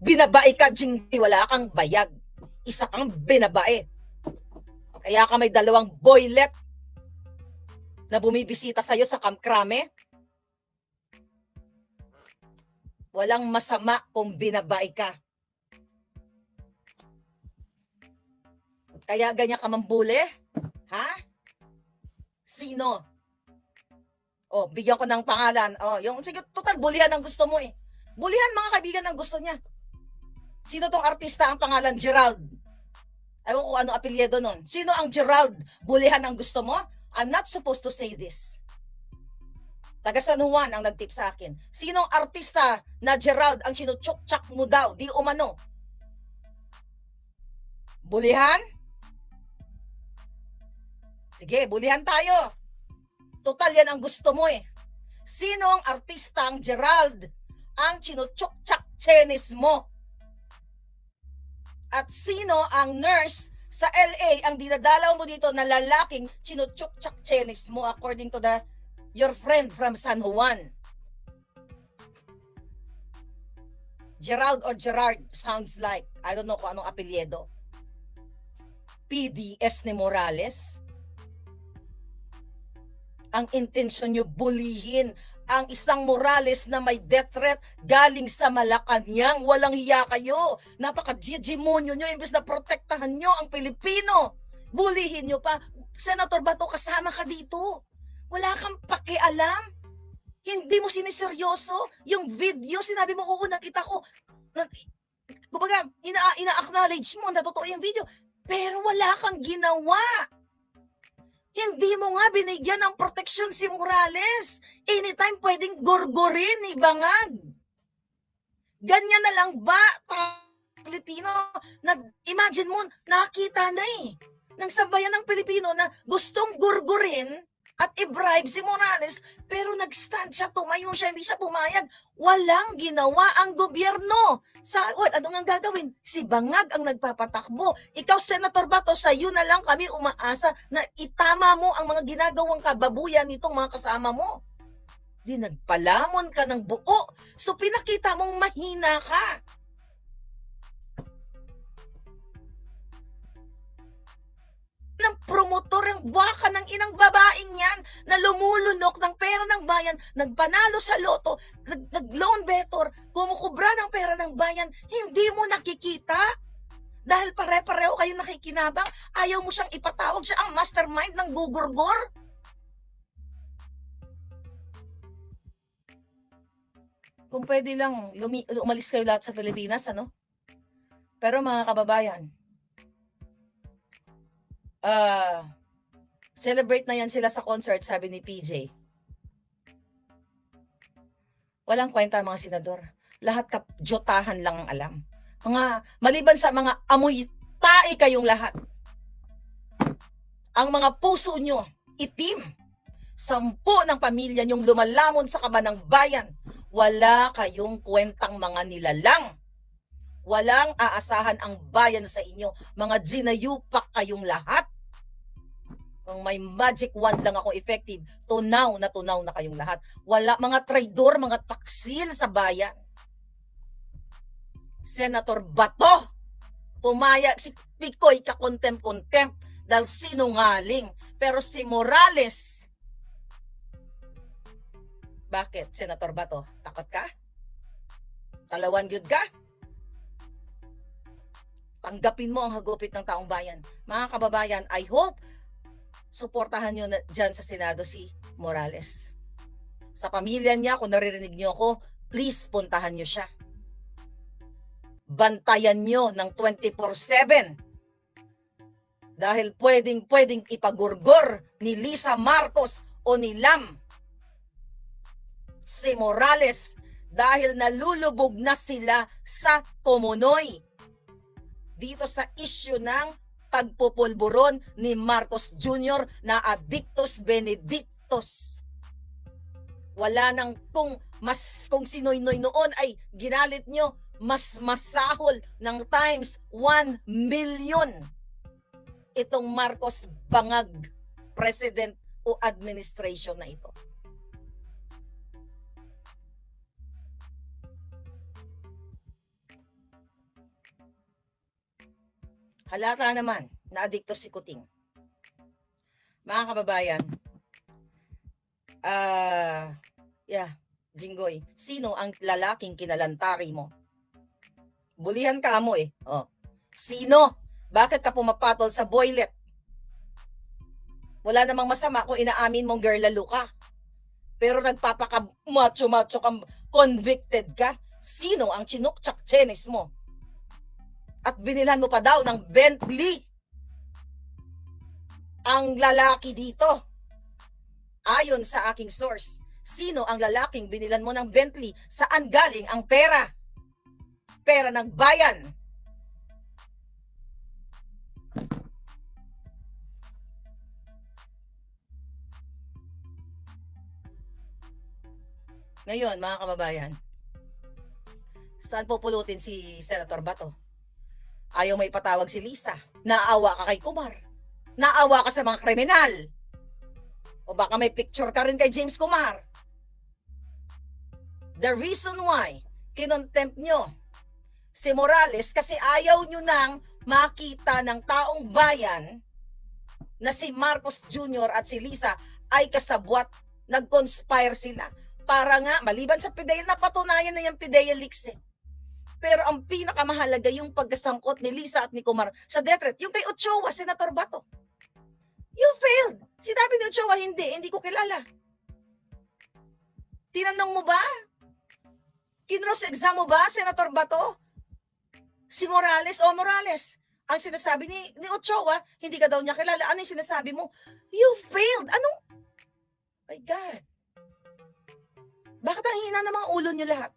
Binabae ka, Jinggoy, wala kang bayag. Isa kang binabae. Kaya ka may dalawang boylet na bumibisita sa'yo sa kamkrame. Walang masama kung binabae ka. Kaya ganyan ka mambuli? Ha? Sino? Oh, bigyan ko ng pangalan. Oh, yung sige, total bulihan ang gusto mo eh. Bulihan mga kaibigan ang gusto niya. Sino tong artista ang pangalan Gerald? Ewan ko ano apelyido nun. Sino ang Gerald? Bulihan ang gusto mo? I'm not supposed to say this. Taga San Juan ang nagtip sa akin. Sinong artista na Gerald ang sinutsuk-tsak mo daw? Di umano. Bulihan? Sige, bulihan tayo. Total yan ang gusto mo eh. Sino ang artista ang Gerald ang chinutsuk-tsak chenis mo? At sino ang nurse sa LA ang dinadalaw mo dito na lalaking chinutsuk-tsak chenis mo according to the your friend from San Juan? Gerald or Gerard sounds like. I don't know kung anong apelyido. PDS ni Morales? ang intensyon nyo bulihin ang isang Morales na may death threat galing sa Malacanang. Walang hiya kayo. Napaka-demonyo nyo imbes na protektahan nyo ang Pilipino. Bulihin nyo pa. Senator Bato, kasama ka dito. Wala kang pakialam. Hindi mo siniseryoso. Yung video, sinabi mo, oo, nakita ko. Kumbaga, ina- ina-acknowledge mo na totoo yung video. Pero wala kang ginawa. Hindi mo nga binigyan ng proteksyon si Morales. Anytime pwedeng gorgorin ni Bangag. Ganyan na lang ba, Pilipino, na imagine mo, nakita na eh, ng sambayan ng Pilipino na gustong gurgurin at i-bribe si Morales, pero nag-stand siya, tumayo siya, hindi siya pumayag. Walang ginawa ang gobyerno. Sa, what, ano nga gagawin? Si Bangag ang nagpapatakbo. Ikaw, Senator Bato, sa iyo na lang kami umaasa na itama mo ang mga ginagawang kababuyan nitong mga kasama mo. Di nagpalamon ka ng buo. So pinakita mong mahina ka. Ng promotor ang baka ng inang babaeng yan na lumulunok ng pera ng bayan, nagpanalo sa loto, nag, nag-loan better, kumukubra ng pera ng bayan, hindi mo nakikita? Dahil pare-pareho kayo nakikinabang, ayaw mo siyang ipatawag siya ang mastermind ng gugurgor? Kung pwede lang, umalis kayo lahat sa Pilipinas, ano? Pero mga kababayan, ah, celebrate na yan sila sa concert, sabi ni PJ. Walang kwenta mga senador. Lahat kapjotahan lang ang alam. Mga, maliban sa mga amoy tae kayong lahat. Ang mga puso nyo, itim. Sampu ng pamilya nyong lumalamon sa kaba ng bayan. Wala kayong kwentang mga nilalang. Walang aasahan ang bayan sa inyo. Mga ginayupak kayong lahat. Kung may magic wand lang ako effective, tunaw na tunaw na kayong lahat. Wala mga traidor, mga taksil sa bayan. Senator Bato, pumayag si Picoy ka contempt-contempt dahil sinungaling. Pero si Morales, bakit, Senator Bato? Takot ka? Talawan yun ka? Tanggapin mo ang hagupit ng taong bayan. Mga kababayan, I hope suportahan nyo na dyan sa Senado si Morales. Sa pamilya niya, kung naririnig nyo ako, please puntahan nyo siya. Bantayan nyo ng 24-7. Dahil pwedeng pwedeng ipagurgor ni Lisa Marcos o ni Lam si Morales dahil nalulubog na sila sa Komonoy dito sa issue ng pagpupulburon ni Marcos Jr. na Addictus Benedictus. Wala nang kung mas kung sinoy-noy noon ay ginalit nyo mas masahol ng times 1 million itong Marcos Bangag president o administration na ito. Halata naman na adikto si Kuting. Mga kababayan, ah, yeah, Jinggoy, sino ang lalaking kinalantari mo? Bulihan ka mo eh. Oh. Sino? Bakit ka pumapatol sa boylet? Wala namang masama kung inaamin mong girl lalo ka. Pero nagpapaka macho-macho kang convicted ka. Sino ang chinukchak chenis mo? At binilhan mo pa daw ng Bentley. Ang lalaki dito. Ayon sa aking source, sino ang lalaking binilan mo ng Bentley? Saan galing ang pera? Pera ng bayan. Ngayon, mga kababayan, saan pupulutin si Senator Bato? Ayaw may patawag si Lisa. Naawa ka kay Kumar. Naawa ka sa mga kriminal. O baka may picture ka rin kay James Kumar. The reason why kinontempt nyo si Morales kasi ayaw nyo nang makita ng taong bayan na si Marcos Jr. at si Lisa ay kasabwat, nag-conspire sila para nga, maliban sa PIDEA, napatunayan na yung PIDEA leaks eh. Pero ang pinakamahalaga yung pagkasangkot ni Lisa at ni Kumar sa death threat. Yung kay Ochoa, Senator Bato. You failed. Sinabi ni Ochoa, hindi, hindi ko kilala. Tinanong mo ba? Kinros exam mo ba, Senator Bato? Si Morales o Morales? Ang sinasabi ni, ni Ochoa, hindi ka daw niya kilala. Ano yung sinasabi mo? You failed. Anong? My God. Bakit ang hina ng mga ulo niyo lahat?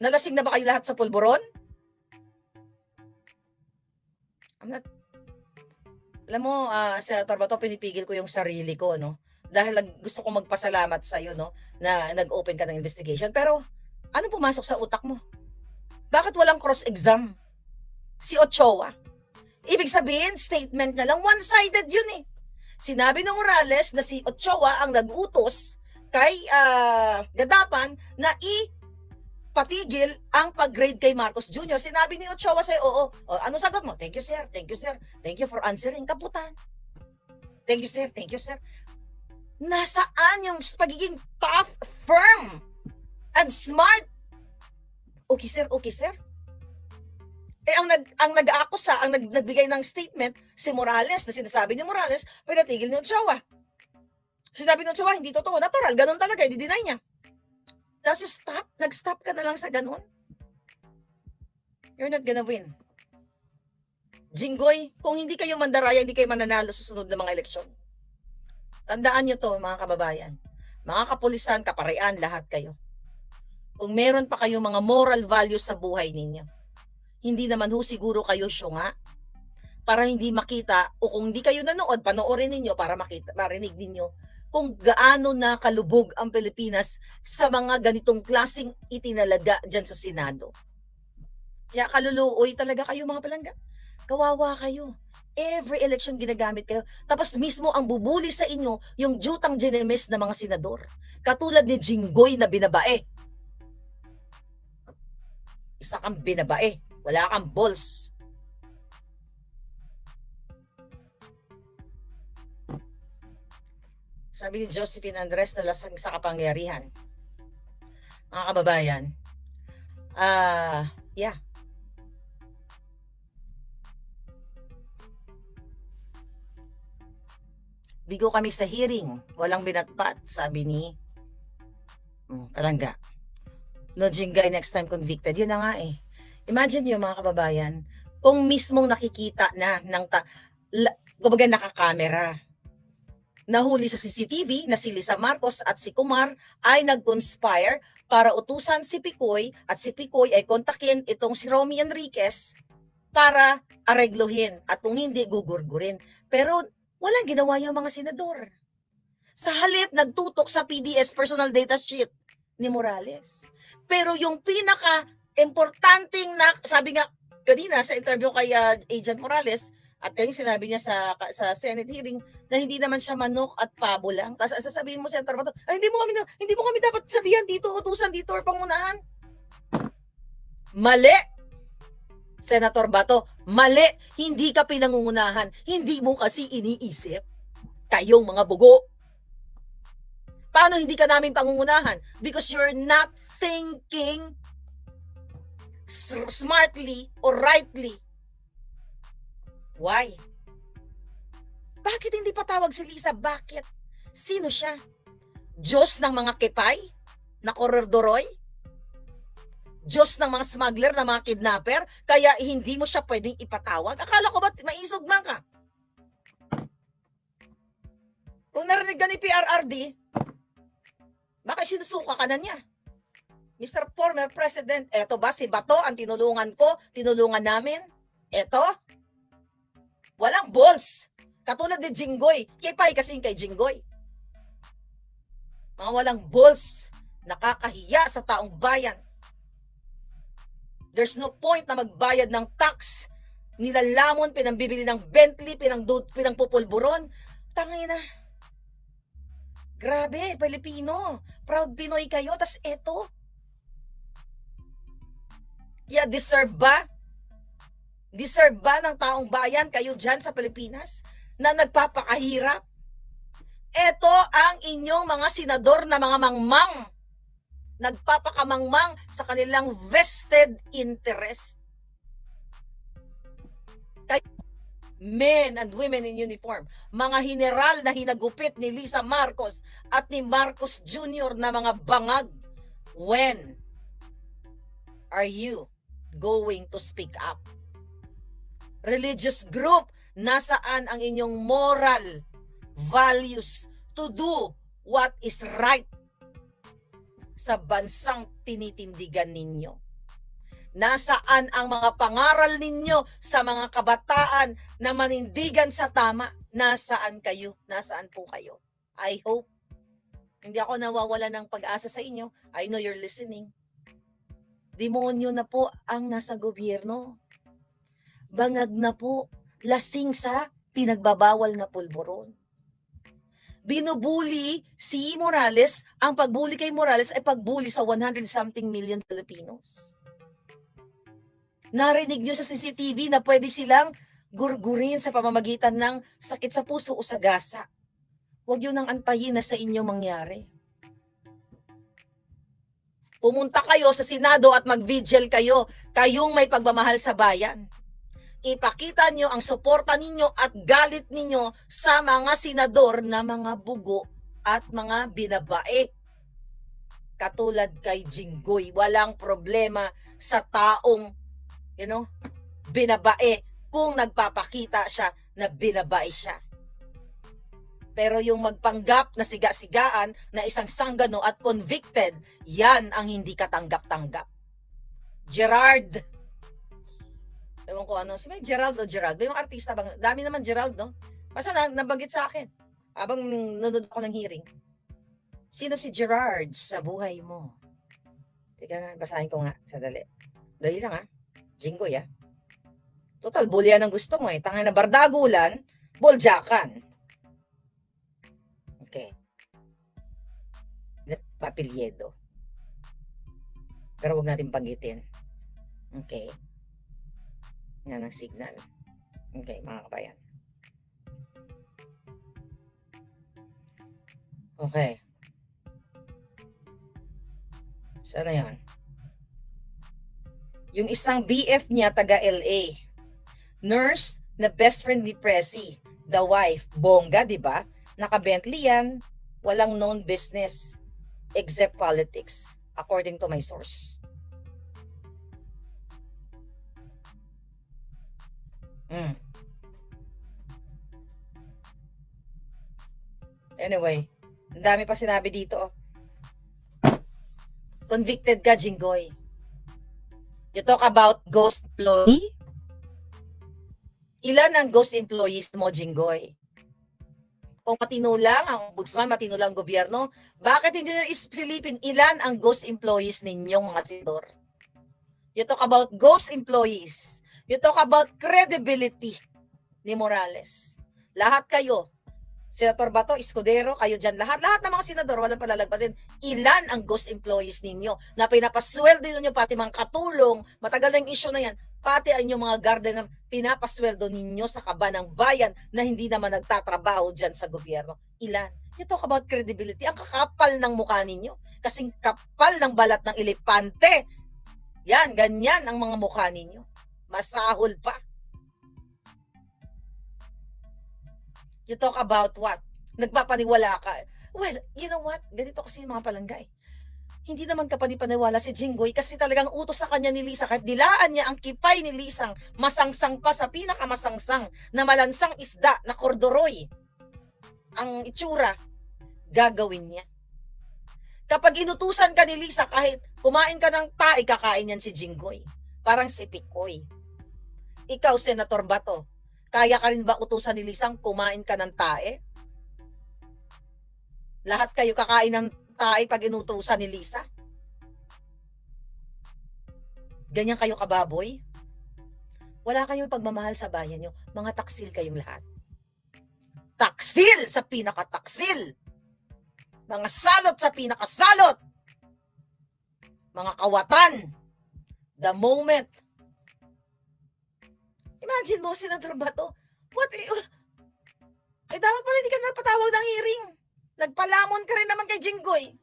Nalasing na ba kayo lahat sa pulburon? I'm not... Alam mo, uh, Senator Bato, pinipigil ko yung sarili ko, no? Dahil gusto kong magpasalamat sa iyo, no? Na nag-open ka ng investigation. Pero, ano pumasok sa utak mo? Bakit walang cross-exam? Si Ochoa. Ibig sabihin, statement na lang, one-sided yun eh. Sinabi ng Morales na si Ochoa ang nag-utos kay uh, Gadapan na i patigil ang pag-grade kay Marcos Jr. Sinabi ni Ochoa sa'yo, oo. O, ano sagot mo? Thank you, sir. Thank you, sir. Thank you for answering. Kaputan. Thank you, sir. Thank you, sir. Nasaan yung pagiging tough, firm, and smart? Okay, sir. Okay, sir. Eh, ang nag ang nag-aakusa, ang nag, nagbigay ng statement, si Morales, na sinasabi ni Morales, pinatigil ni Ochoa. Sinabi ni Ochoa, hindi totoo. Natural, ganun talaga, i-deny niya. Tapos stop, nag-stop ka na lang sa ganun. You're not gonna win. Jinggoy, kung hindi kayo mandaraya, hindi kayo mananalo sa sunod na mga eleksyon. Tandaan nyo to, mga kababayan. Mga kapulisan, kaparean, lahat kayo. Kung meron pa kayong mga moral values sa buhay ninyo, hindi naman ho siguro kayo syunga para hindi makita o kung hindi kayo nanood, panoorin ninyo para makita, marinig ninyo kung gaano na kalubog ang Pilipinas sa mga ganitong klasing itinalaga dyan sa Senado. Kaya kaluluoy talaga kayo mga palangga. Kawawa kayo. Every election ginagamit kayo. Tapos mismo ang bubuli sa inyo yung jutang genemes na mga senador. Katulad ni Jinggoy na binabae. Isa kang binabae. Wala kang balls. Sabi ni Josephine Andres na lasang sa kapangyarihan. Mga kababayan, ah, uh, yeah. Bigo kami sa hearing, walang binatpat, sabi ni hmm, Palangga. No Jingay next time convicted. Yun na nga eh. Imagine nyo mga kababayan, kung mismong nakikita na ng ta, la, kumbaga nakakamera, nahuli sa CCTV na si Lisa Marcos at si Kumar ay nag-conspire para utusan si Picoy at si Picoy ay kontakin itong si Romy Enriquez para areglohin at kung hindi gugurgurin. Pero walang ginawa yung mga senador. Sa halip, nagtutok sa PDS personal data sheet ni Morales. Pero yung pinaka importanteng na, sabi nga kanina sa interview kay uh, Agent Morales, at kaya sinabi niya sa sa Senate hearing na hindi naman siya manok at pabo lang. Tapos sasabihin mo sa Bato, ay hindi mo kami hindi mo kami dapat sabihan dito, utusan dito or pangunahan. Mali. Senator Bato, mali, hindi ka pinangungunahan, hindi mo kasi iniisip. Kayong mga bugo. Paano hindi ka namin pangungunahan? Because you're not thinking smartly or rightly. Why? Bakit hindi patawag si Lisa? Bakit? Sino siya? Diyos ng mga kipay? Na korerdoroy? Diyos ng mga smuggler, ng mga kidnapper? Kaya hindi mo siya pwedeng ipatawag? Akala ko ba maisugma ka? Kung narinig ka ni PRRD, baka sinusuka ka na niya. Mr. Former President, eto ba si Bato ang tinulungan ko, tinulungan namin? Eto? Walang balls. Katulad ni Jinggoy. Kipay kasi kay Jinggoy. Mga walang balls. Nakakahiya sa taong bayan. There's no point na magbayad ng tax. Nilalamon, pinambibili ng Bentley, pinang, pinangpupulburon. Tangay na. Grabe, Pilipino. Proud Pinoy kayo. tas eto. Yeah, deserve ba? Deserve ba ng taong bayan kayo dyan sa Pilipinas na nagpapakahirap? Ito ang inyong mga senador na mga mangmang. Nagpapakamangmang sa kanilang vested interest. Kayo, men and women in uniform, mga general na hinagupit ni Lisa Marcos at ni Marcos Jr. na mga bangag. When are you going to speak up? Religious group, nasaan ang inyong moral values to do what is right sa bansang tinitindigan ninyo? Nasaan ang mga pangaral ninyo sa mga kabataan na manindigan sa tama? Nasaan kayo? Nasaan po kayo? I hope hindi ako nawawala ng pag-asa sa inyo. I know you're listening. Demonyo na po ang nasa gobyerno bangag na po, lasing sa pinagbabawal na pulburon. Binubuli si Morales, ang pagbuli kay Morales ay pagbuli sa 100 something million Filipinos. Narinig nyo sa CCTV na pwede silang gurgurin sa pamamagitan ng sakit sa puso o sa gasa. Huwag yun ang antayin na sa inyo mangyari. Pumunta kayo sa Senado at mag-vigil kayo, kayong may pagmamahal sa bayan ipakita nyo ang suporta ninyo at galit ninyo sa mga senador na mga bugo at mga binabae. Katulad kay Jinggoy, walang problema sa taong, you know, binabae kung nagpapakita siya na binabae siya. Pero yung magpanggap na siga-sigaan na isang sanggano at convicted, yan ang hindi katanggap-tanggap. Gerard, Ewan ko ano. Si may Gerald o Gerald. May artista bang? Dami naman Gerald, no? Basta na, nabanggit sa akin. Habang nanonood ako ng hearing. Sino si Gerard sa buhay mo? Teka nga, basahin ko nga. Sadali. Dali lang ha. Jinggoy ha. Total, bully yan ang gusto mo eh. Tangay na bardagulan, boljakan. Okay. Papilyedo. Pero wag natin panggitin. Okay. Yan ang signal. Okay, mga kabayan. Okay. Sana yan? Yung isang BF niya, taga LA. Nurse na best friend ni Presi. The wife, bongga, di ba? Naka-Bentley yan. Walang known business except politics, according to my source. Mm. Anyway, ang dami pa sinabi dito. Convicted ka, Jinggoy. You talk about ghost employee? Ilan ang ghost employees mo, Jinggoy? Kung matino lang ang ombudsman, matino lang ang gobyerno, bakit hindi nyo isilipin ilan ang ghost employees ninyong mga senador? You talk about ghost employees. You talk about credibility ni Morales. Lahat kayo, Senator Bato, Escudero, kayo dyan, lahat, lahat ng mga senador, walang palalagpasin, ilan ang ghost employees ninyo na pinapasweldo ninyo pati mga katulong, matagal yung issue na yan, pati ang inyong mga gardener, pinapasweldo ninyo sa kaba ng bayan na hindi naman nagtatrabaho dyan sa gobyerno. Ilan? You talk about credibility. Ang kakapal ng mukha ninyo. Kasing kapal ng balat ng elepante. Yan, ganyan ang mga mukha ninyo. Masahol pa. You talk about what? Nagpapaniwala ka. Well, you know what? Ganito kasi yung mga palanggay. Hindi naman kapanipaniwala si Jinggoy kasi talagang utos sa kanya ni Lisa kahit dilaan niya ang kipay ni Lisang masangsang pa sa pinakamasangsang na malansang isda na kordoroy. Ang itsura, gagawin niya. Kapag inutusan ka ni Lisa kahit kumain ka ng tae, kakain yan si Jinggoy. Parang si Pikoy. Ikaw, Senator Bato, kaya ka rin ba utusan ni Lisang kumain ka ng tae? Lahat kayo kakain ng tae pag inutusan ni Lisa? Ganyan kayo kababoy? Wala kayong pagmamahal sa bayan nyo. Mga taksil kayong lahat. Taksil sa pinakataksil! Mga salot sa pinakasalot! Mga kawatan! The moment Imagine mo, Senator Bato, what, eh, eh dapat pala hindi ka nagpatawag ng hearing. Nagpalamon ka rin naman kay Jinggoy.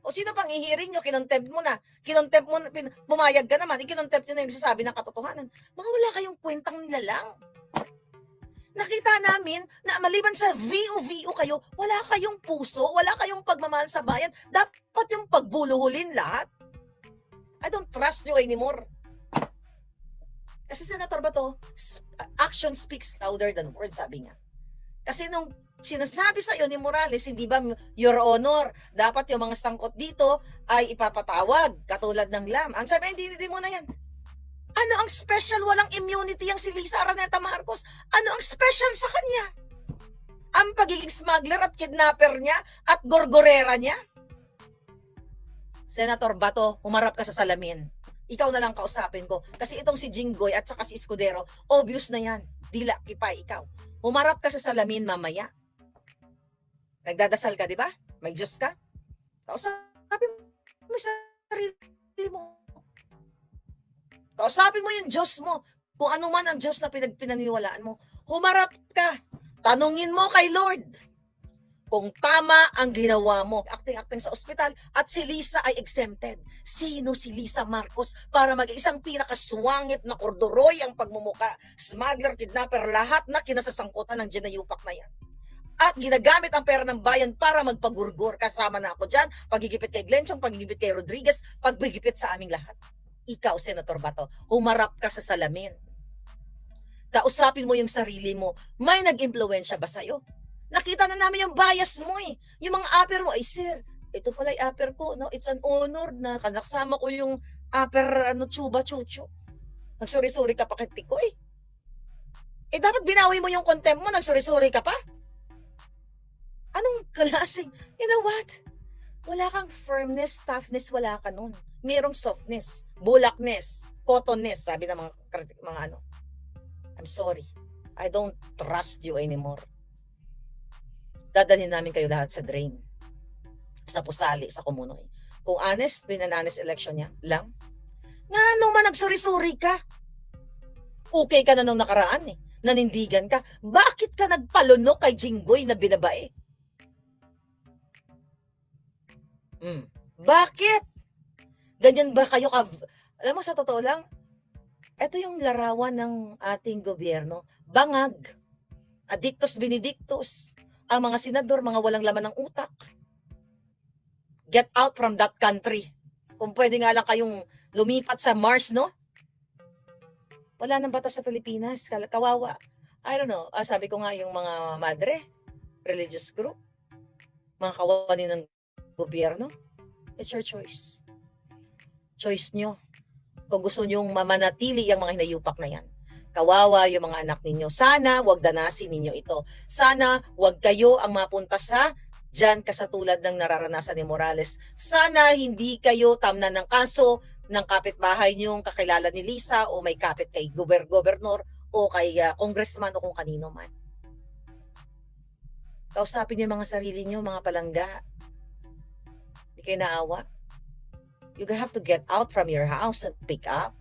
O sino pang i-hearing nyo, kinontempt mo na. Kinontempt mo, na, pin, pumayag ka naman, ikinontempt nyo na yung nagsasabi ng katotohanan. Mga wala kayong kwentang nilalang. Nakita namin na maliban sa VO-VO kayo, wala kayong puso, wala kayong pagmamahal sa bayan. Dapat yung pagbuluhulin lahat. I don't trust you anymore. Kasi Senator Bato, action speaks louder than words, sabi niya. Kasi nung sinasabi sa iyo ni Morales, hindi ba, Your Honor, dapat yung mga sangkot dito ay ipapatawag, katulad ng LAM. Ang sabi, hindi, hindi mo na yan. Ano ang special? Walang immunity ang si Lisa Araneta Marcos. Ano ang special sa kanya? Ang pagiging smuggler at kidnapper niya at gorgorera niya? Senator Bato, humarap ka sa salamin ikaw na lang kausapin ko. Kasi itong si Jinggoy at saka si Escudero, obvious na yan. Dila, kipay, ikaw. Humarap ka sa salamin mamaya. Nagdadasal ka, di ba? May Diyos ka. Kausapin mo sa sarili mo. Kausapin mo yung Diyos mo. Kung ano man ang Diyos na pinagpinaniniwalaan mo. Humarap ka. Tanungin mo kay Lord kung tama ang ginawa mo. Acting-acting sa ospital at si Lisa ay exempted. Sino si Lisa Marcos para mag-isang pinakaswangit na kordoroy ang pagmumuka, smuggler, kidnapper, lahat na kinasasangkutan ng Jinayupak na yan. At ginagamit ang pera ng bayan para magpagurgur. Kasama na ako dyan, pagigipit kay Glenchong, pagigipit kay Rodriguez, pagigipit sa aming lahat. Ikaw, Senator Bato, humarap ka sa salamin. Kausapin mo yung sarili mo. May nag-impluensya ba sa'yo? Nakita na namin yung bias mo eh. Yung mga upper mo, ay sir, ito pala yung upper ko. No? It's an honor na kasama ko yung upper ano, chuba chuchu. Nagsuri-suri ka pa kay Pikoy. Eh dapat binawi mo yung contempt mo, nagsuri-suri ka pa. Anong klaseng, you know what? Wala kang firmness, toughness, wala ka nun. Merong softness, bulakness, cottonness, sabi ng mga, mga ano. I'm sorry. I don't trust you anymore dadalhin namin kayo lahat sa drain. Sa pusali, sa kumunoy. Kung honest, din ang honest election niya lang. Nga naman nagsuri-suri ka. Okay ka na nung nakaraan eh. Nanindigan ka. Bakit ka nagpalunok kay Jinggoy na binabae? Hmm. Bakit? Ganyan ba kayo ka... Alam mo, sa totoo lang, ito yung larawan ng ating gobyerno. Bangag. Adictus benedictus ang mga senador, mga walang laman ng utak. Get out from that country. Kung pwede nga lang kayong lumipat sa Mars, no? Wala nang batas sa Pilipinas. Kawawa. I don't know. Ah, sabi ko nga yung mga madre, religious group, mga kawani ng gobyerno, it's your choice. Choice nyo. Kung gusto nyong mamanatili yung mga hinayupak na yan. Kawawa yung mga anak ninyo. Sana wag danasin ninyo ito. Sana wag kayo ang mapunta sa dyan kasatulad ng nararanasan ni Morales. Sana hindi kayo tamnan ng kaso ng kapitbahay niyong kakilala ni Lisa o may kapit kay gober gobernador o kay uh, congressman o kung kanino man. Kausapin niyo mga sarili niyo, mga palangga. Hindi kayo naawa. You have to get out from your house and pick up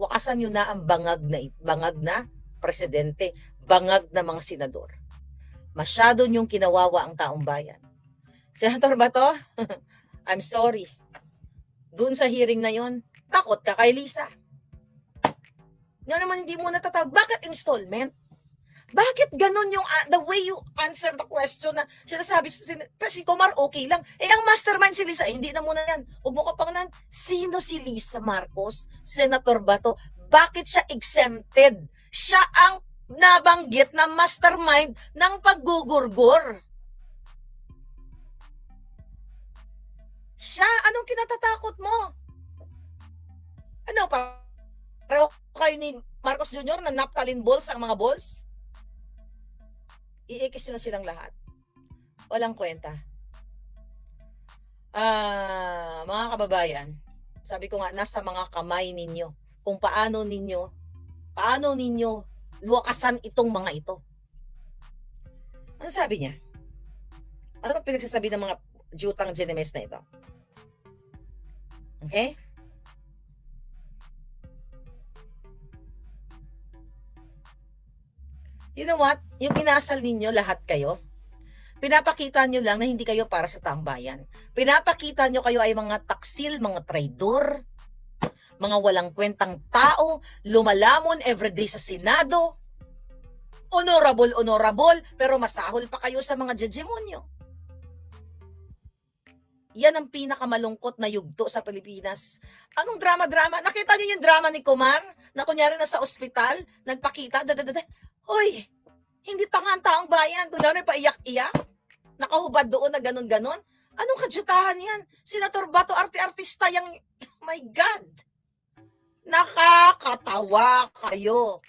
Wakasan nyo na ang bangag na, bangag na presidente, bangag na mga senador. Masyado niyong kinawawa ang taong bayan. Senator Bato, I'm sorry. Doon sa hearing na yon, takot ka kay Lisa. Nga naman hindi mo natatawag. Bakit installment? Bakit ganun yung ah, the way you answer the question na sinasabi si, si Kumar okay lang. Eh ang mastermind si Lisa, eh, hindi na muna yan. Huwag mo kapangalan, sino si Lisa Marcos? Senator Bato, bakit siya exempted? Siya ang nabanggit na mastermind ng paggugurgur. Siya, anong kinatatakot mo? Ano pa? Pareho kayo ni Marcos Jr. na naptalin balls ang mga balls? Iikis na silang lahat. Walang kwenta. Ah, mga kababayan, sabi ko nga, nasa mga kamay ninyo kung paano ninyo, paano ninyo luwakasan itong mga ito. Ano sabi niya? Ano ba pinagsasabi ng mga jutang genemes na ito? Okay? You know what? Yung inasal ninyo lahat kayo, pinapakita nyo lang na hindi kayo para sa taong bayan. Pinapakita nyo kayo ay mga taksil, mga traidor, mga walang kwentang tao, lumalamon everyday sa Senado, honorable, honorable, pero masahol pa kayo sa mga judgemonyo. Yan ang pinakamalungkot na yugto sa Pilipinas. Anong drama-drama? Nakita niyo yung drama ni Kumar? Na kunyari na sa ospital, nagpakita, dadadada. Hoy, hindi tanga ang taong bayan. Kunyari pa iyak-iyak. Nakahubad doon na ganun-ganon. Anong kadyutahan yan? Senator Bato, arte-artista yung... My God! Nakakatawa kayo.